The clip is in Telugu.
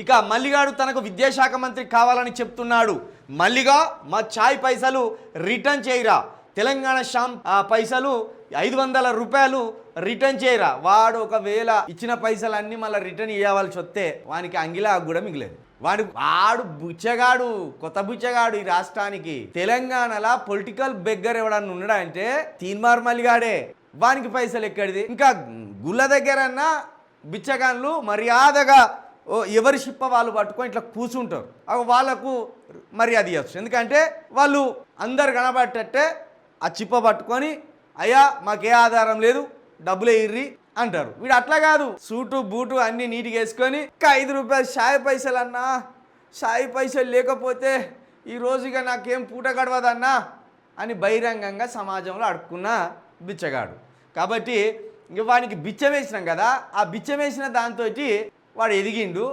ఇక మల్లిగాడు తనకు విద్యాశాఖ మంత్రి కావాలని చెప్తున్నాడు. మల్లిగా మా ఛాయ్ పైసలు రిటర్న్ చేయరా. తెలంగాణ షాం ఆ, పైసలు ఐదు వందల రూపాయలు రిటర్న్ చేయరా. వాడు ఒకవేళ ఇచ్చిన పైసలు అన్నీ మళ్ళీ రిటర్న్ ఇవ్వవలసి వస్తే వానికి అంగిలా కూడా మిగిలేదు. వాడు వాడు బుచ్చగాడు కొత్త బుచ్చగాడు ఈ రాష్ట్రానికి. తెలంగాణలో పొలిటికల్ బెగ్గర్ ఎవడన్నా ఉన్నాడా అంటే తీన్మార్ మల్లిగాడే. వానికి పైసలు ఎక్కడిది? ఇంకా గుళ్ళ దగ్గరన్నా బిచ్చగాన్లు మర్యాదగా ఎవరి షిప్ప వాళ్ళు పట్టుకొని ఇట్లా కూర్చుంటారు. వాళ్ళకు మర్యాద ఇవ్వచ్చు ఎందుకంటే వాళ్ళు అందరు కనబడేటట్టే ఆ చిప్ప పట్టుకొని అయ్యా మాకే ఆధారం లేదు డబ్బులే ఇర్రి అంటారు. వీడు అట్లా కాదు. సూటు బూటు అన్ని నీట్గా వేసుకొని ఇంకా ఐదు రూపాయలు షాయి పైసలు అన్నా షాయి పైసలు లేకపోతే ఈ రోజుగా నాకేం పూట గడవదన్నా అని బహిరంగంగా సమాజంలో అడుక్కున్న బిచ్చగాడు. కాబట్టి ఇంక వానికి బిచ్చం వేసినాం కదా ఆ బిచ్చం వేసిన దాంతో వాడు ఎదిగిండు